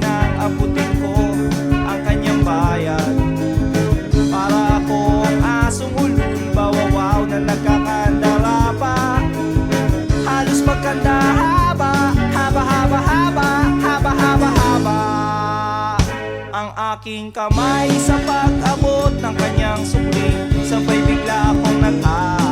nang abutin ko ang kanyang bayan Para akong asong ulul bawawaw na nagkakandara pa. Halos magkanda haba, haba, haba, haba, haba, haba, haba. Ang aking kamay sa pag-abot ng kanyang sukli Sabay bigla akong nag-abot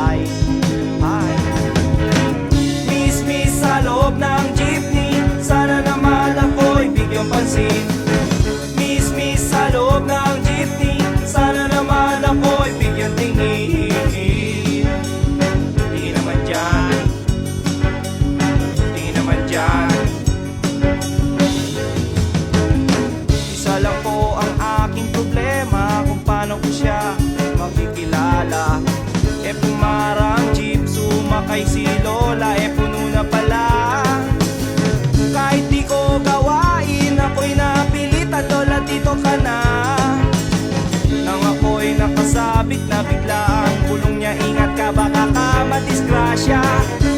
bigla ang bulong niya. Ingat ka baka ka madisgrasya.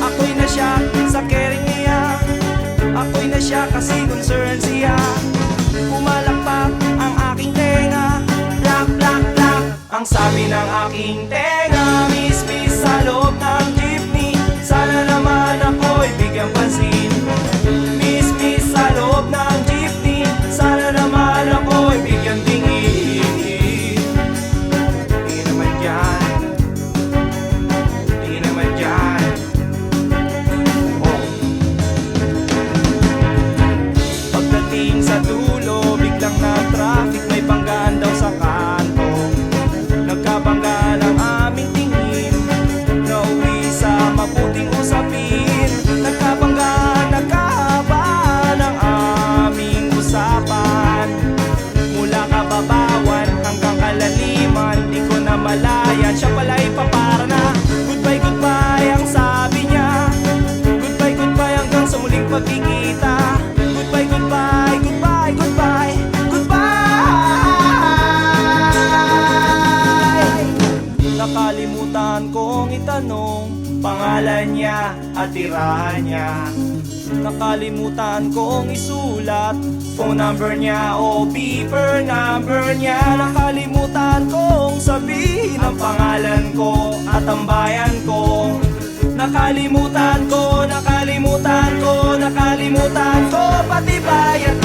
Ako'y nasyak sa caring niya. Ako'y nasyak kasi concerned siya. nakalimutan kong itanong Pangalan niya at tirahan niya. Nakalimutan kong isulat Phone number niya o beeper number niya. Nakalimutan kong sabihin ang pangalan ko at ang bayan ko. Nakalimutan ko, nakalimutan ko, nakalimutan ko Pati bayan